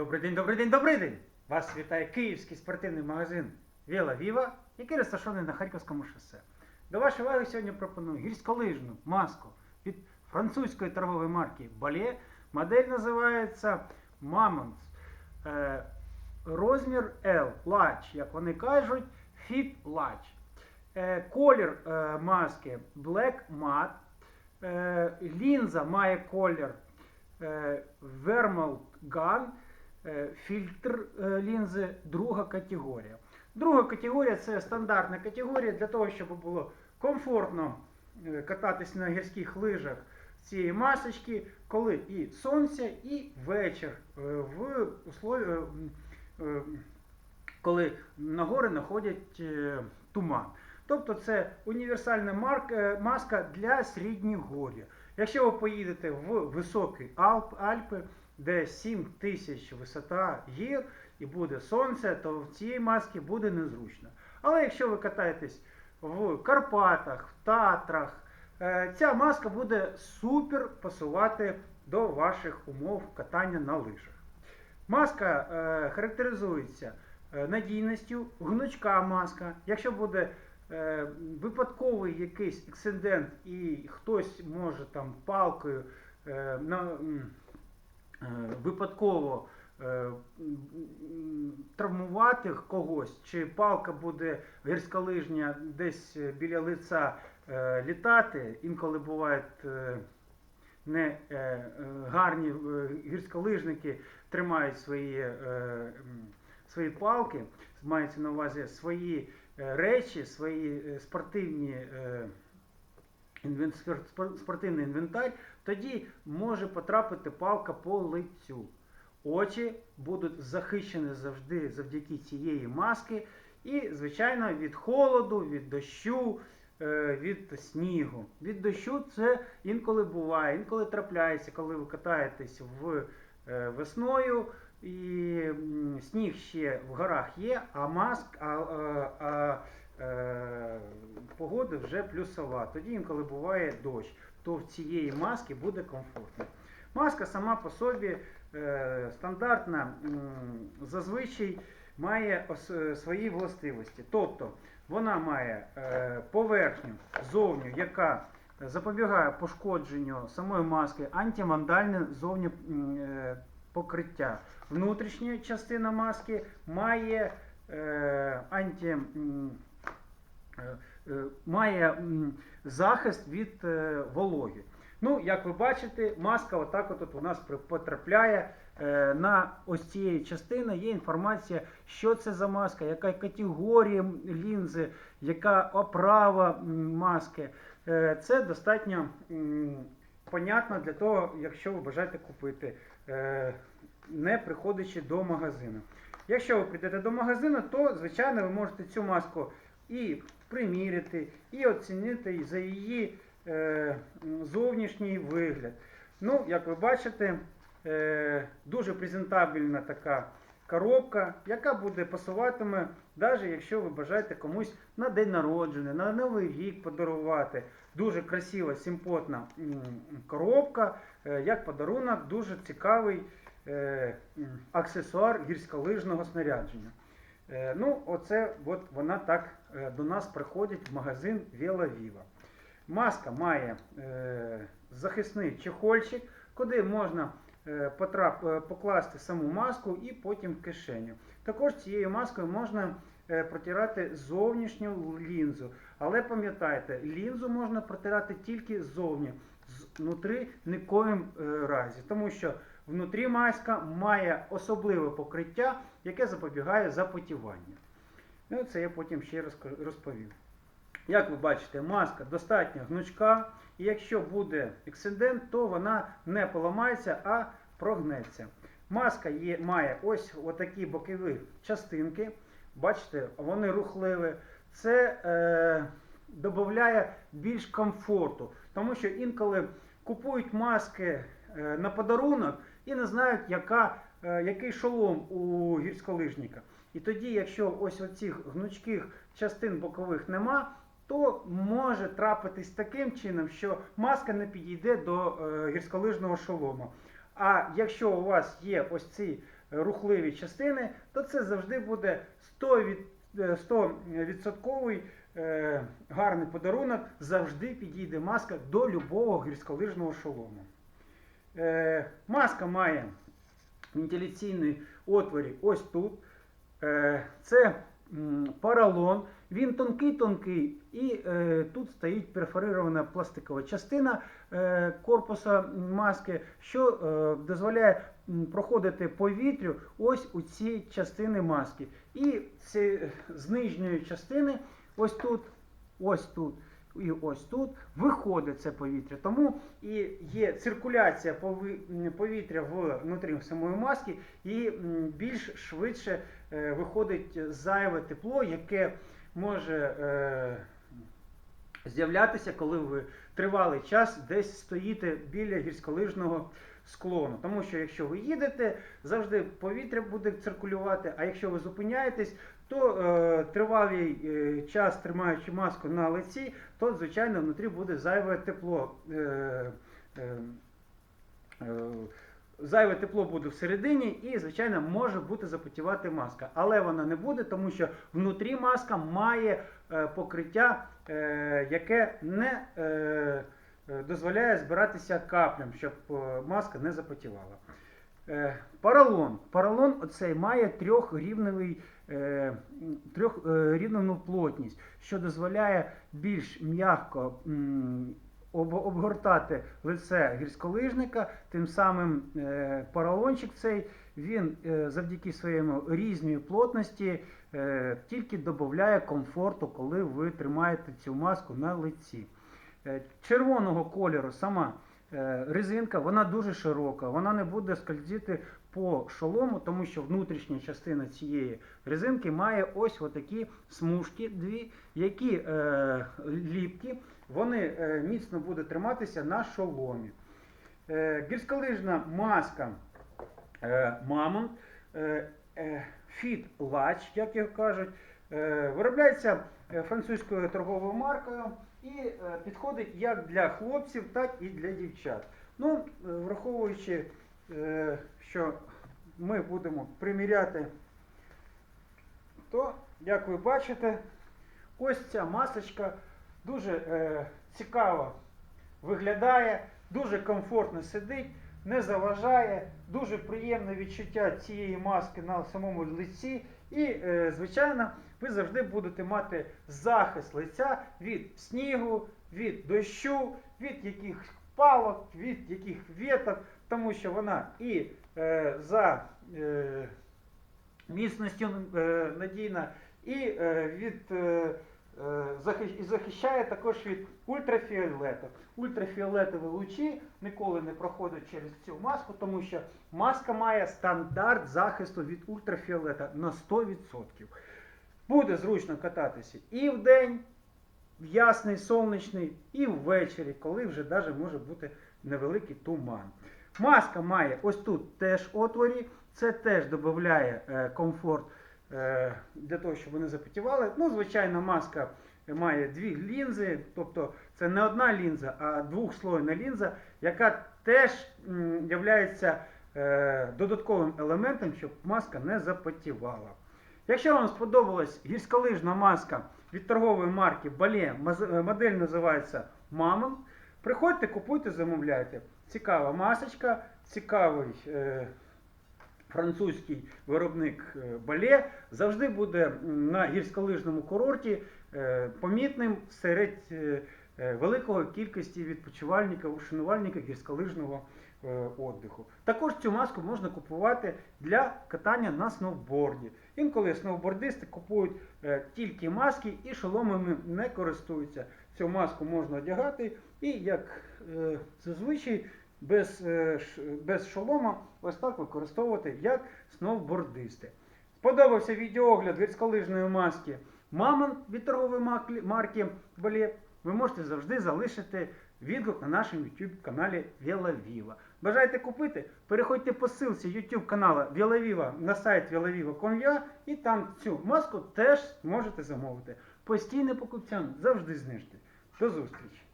Добрий день, добрий день, добрий день! Вас вітає київський спортивний магазин Віла Віва, який розташований на Харківському шосе. До вашої уваги сьогодні пропоную гірськолижну маску від французької торгової марки Бале. Модель називається Mammoth. Е, розмір L, large, як вони кажуть, fit large. Е, колір е, маски Black Matte. Лінза має колір Vermont Gun, фільтр е, лінзи, друга категорія. Друга категорія це стандартна категорія для того, щоб було комфортно е, кататись на гірських лижах цієї масочки, коли і сонце, і вечір е, в услові, е, е, коли на гори находять е, туман. Тобто це універсальна е, маска для середньогор'я. Якщо ви поїдете в високі Альпи, де 7 тисяч висота гір і буде сонце, то в цій масці буде незручно. Але якщо ви катаєтесь в Карпатах, в Татрах, е, ця маска буде супер пасувати до ваших умов катання на лижах. Маска е, характеризується е, надійністю, гнучка маска. Якщо буде випадковий якийсь ексцидент і хтось може там палкою на, випадково е, м, м, травмувати когось, чи палка буде гірськолижня десь е, біля лиця е, літати, інколи бувають е, не е, е, гарні е, гірськолижники тримають свої, е, свої палки, мається на увазі свої е, речі, свої е, спортивні. Спортивний інвентар, тоді може потрапити палка по лицю. Очі будуть захищені завжди завдяки цієї маски. І, звичайно, від холоду, від дощу, е, від снігу. Від дощу це інколи буває, інколи трапляється, коли ви катаєтесь в е, весною. І сніг ще в горах є, а маск, а, а, а е, погода вже плюсова. Тоді інколи буває дощ, то в цієї маски буде комфортно. Маска сама по собі е, стандартна, зазвичай має е, свої властивості. Тобто вона має поверхню зовню, яка запобігає пошкодженню самої маски, антивандальне зовні е, покриття. Внутрішня частина маски має е, має захист від е, вологи. Ну, як ви бачите, маска отак от у нас потрапляє е, на ось цієї частини. Є інформація, що це за маска, яка категорія лінзи, яка оправа маски. Е, Це достатньо понятно для того, якщо ви бажаєте купити, е, не приходячи до магазину. Якщо ви прийдете до магазину, то звичайно ви можете цю маску і приміряти, і оцінити за її е, зовнішній вигляд. Ну, як ви бачите, е, дуже презентабельна така коробка, яка буде пасуватиме, навіть якщо ви бажаєте комусь на день народження, на Новий рік подарувати. Дуже красива, симпотна коробка, е, як подарунок, дуже цікавий аксесуар гірськолижного снарядження. Ну, оце от вона так до нас приходить в магазин Віла Віва. Маска має е, захисний чехольчик, куди можна е, потрап, е, покласти саму маску і потім кишеню. Також цією маскою можна е, протирати зовнішню лінзу. Але пам'ятайте, лінзу можна протирати тільки ззовні, внутрі нікоїм е, разі, тому що внутрі маска має особливе покриття, яке запобігає запотіванню. Ну, це я потім ще розповім. Як ви бачите, маска достатньо гнучка, і якщо буде ексцидент, то вона не поламається, а прогнеться. Маска є, має ось отакі бокові частинки. Бачите, вони рухливі. Це е, додає більш комфорту, тому що інколи купують маски е, на подарунок і не знають, яка, е, який шолом у гірськолижника. І тоді, якщо ось оцих гнучких частин бокових нема, то може трапитись таким чином, що маска не підійде до е, гірськолижного шолома. А якщо у вас є ось ці рухливі частини, то це завжди буде 100 від, е, 100% е, гарний подарунок. Завжди підійде маска до любого гірськолижного шолому. Маска має вентиляційний отворі ось тут. Е, Це поролон. Він тонкий-тонкий, і е, тут стоїть перфорирована пластикова частина е, корпуса маски, що е, дозволяє проходити повітрю ось у ці частини маски. І ці, з нижньої частини, ось тут, ось тут. І ось тут виходить це повітря. Тому і є циркуляція повітря внутрі самої маски, і більш швидше виходить зайве тепло, яке може е, з'являтися, коли ви тривалий час десь стоїте біля гірськолижного склону. Тому що якщо ви їдете, завжди повітря буде циркулювати, а якщо ви зупиняєтесь, то е, тривалий е, час тримаючи маску на лиці, то звичайно внутрі буде зайве тепло. Е, е, е, Зайве тепло буде всередині і, звичайно, може бути запотівати маска. Але вона не буде, тому що внутрі маска має е, покриття, е, яке не е, дозволяє збиратися каплям, щоб маска не запотівала. Е, Поролон. Оцей має трьохрівневий, трьохрівневну плотність, що дозволяє більш м'яко обгортати лице гірськолижника. Тим самим е, поролончик цей він е, завдяки своєму різній плотності е, тільки додає комфорту, коли ви тримаєте цю маску на лиці. Червоного кольору сама резинка, вона дуже широка, вона не буде скользити по шолому, тому що внутрішня частина цієї резинки має ось отакі смужки дві, які е, ліпкі, вони е, міцно будуть триматися на шоломі. Е, гірськолижна маска е, Мамонт, е, е, Fit Latch, як його кажуть, е, виробляється е, французькою торговою маркою і е, підходить як для хлопців, так і для дівчат. Ну, е, враховуючи, що ми будемо приміряти, то, як ви бачите, ось ця масочка дуже е, цікаво виглядає, дуже комфортно сидить, не заважає, дуже приємне відчуття цієї маски на самому лиці. І, е, звичайно, ви завжди будете мати захист лиця від снігу, від дощу, від яких палок, від яких віток, тому що вона і е, за е, міцністю е, надійна, і е, від е, е, і захищає також від ультрафіолету. Ультрафіолетові лучі ніколи не проходять через цю маску, тому що маска має стандарт захисту від ультрафіолета на 100%. Буде зручно кататися і в ясний, сонячний, і ввечері, коли вже навіть може бути невеликий туман. Маска має ось тут теж отворі, це теж додає е, комфорт е, для того, щоб вони запотівали. Ну, звичайно, маска має дві лінзи, тобто це не одна лінза, а двохслойна лінза, яка теж є додатковим елементом, щоб маска не запотівала. Якщо вам сподобалась гірськолижна маска від торгової марки Бале, модель називається Мамон, приходьте, купуйте, замовляйте. Цікава масочка, цікавий е, французький виробник е, Бале завжди буде на гірськолижному курорті е, помітним серед е, е, великої кількості відпочивальників, ушанувальників гірськолижного е, отдиху. Також цю маску можна купувати для катання на сноуборді. Інколи сноубордисти купують е, тільки маски і шоломами не користуються. Цю маску можна одягати і, як е, зазвичай, без, е, без шолома ось так використовувати як сноубордисти. Сподобався відеоогляд гірськолижної маски Мамон від торгової марки Балет. Ви можете завжди залишити відгук на нашому YouTube каналі VelaViva. Бажаєте купити? Переходьте по ссылці YouTube каналу VelaViva на сайт velaviva.com.ua і там цю маску теж можете замовити. Постійним покупцям завжди знижки. До зустрічі!